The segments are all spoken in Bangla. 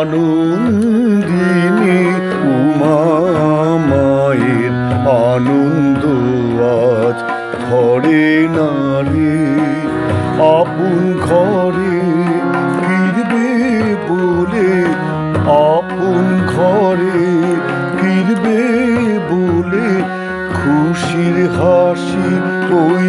আনন্দিনী উমা মায়ের আনন্দ আজ ঘরে নারী। আপন ঘরে ফিরবে বলে, আপন ঘরে ফিরবে বলে খুশির হাসি ওই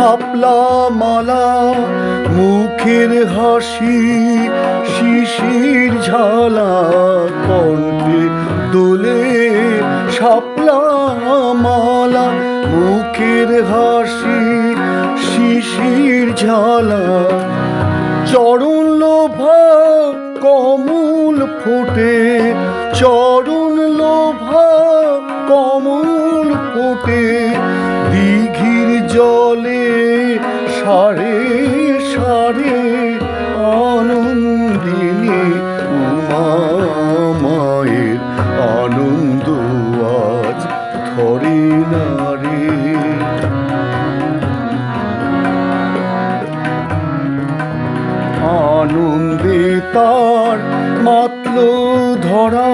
শাপলা মালা, মুখের হাসি, শিশির ঝালা, কণ্ঠে দোলে শাপলা মালা, মুখের হাসি, শিশির ঝালা। চরণ লোভা কমল ফোটে, চরণ লোভা কমল ফোটে। সারে আনন্দিনী উমা আনন্দ আজ ধরে না রে। আনন্দে তার মাতল ধরা,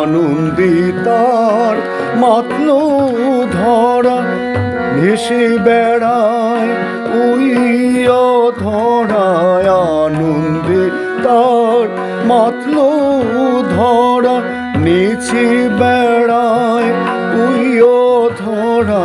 আনন্দে তার মাতল ধরা ভেসে বেড়ায় ওই ধরায় আনন্দে তার মাতল ধরা নিচে বেড়ায় ওই ধরা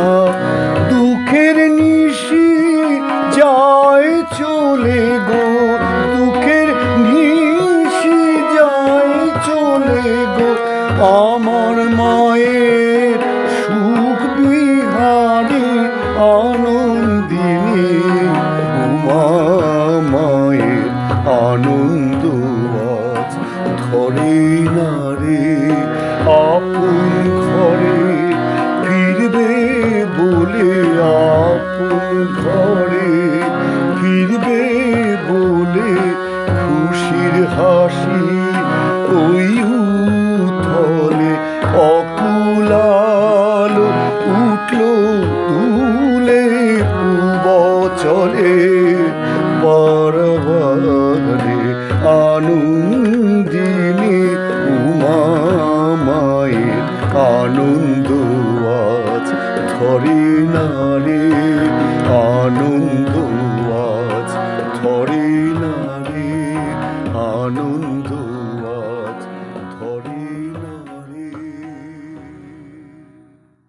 আপন ঘরে ফিরবে বলে আপন ঘরে। ফিরবে বলে খুশির হাসি ওই উথলে অকুলাল উঠল তুলে চলে পরবারে আনন্দ না রে আনন্দ আজ ধরে না আনন্দ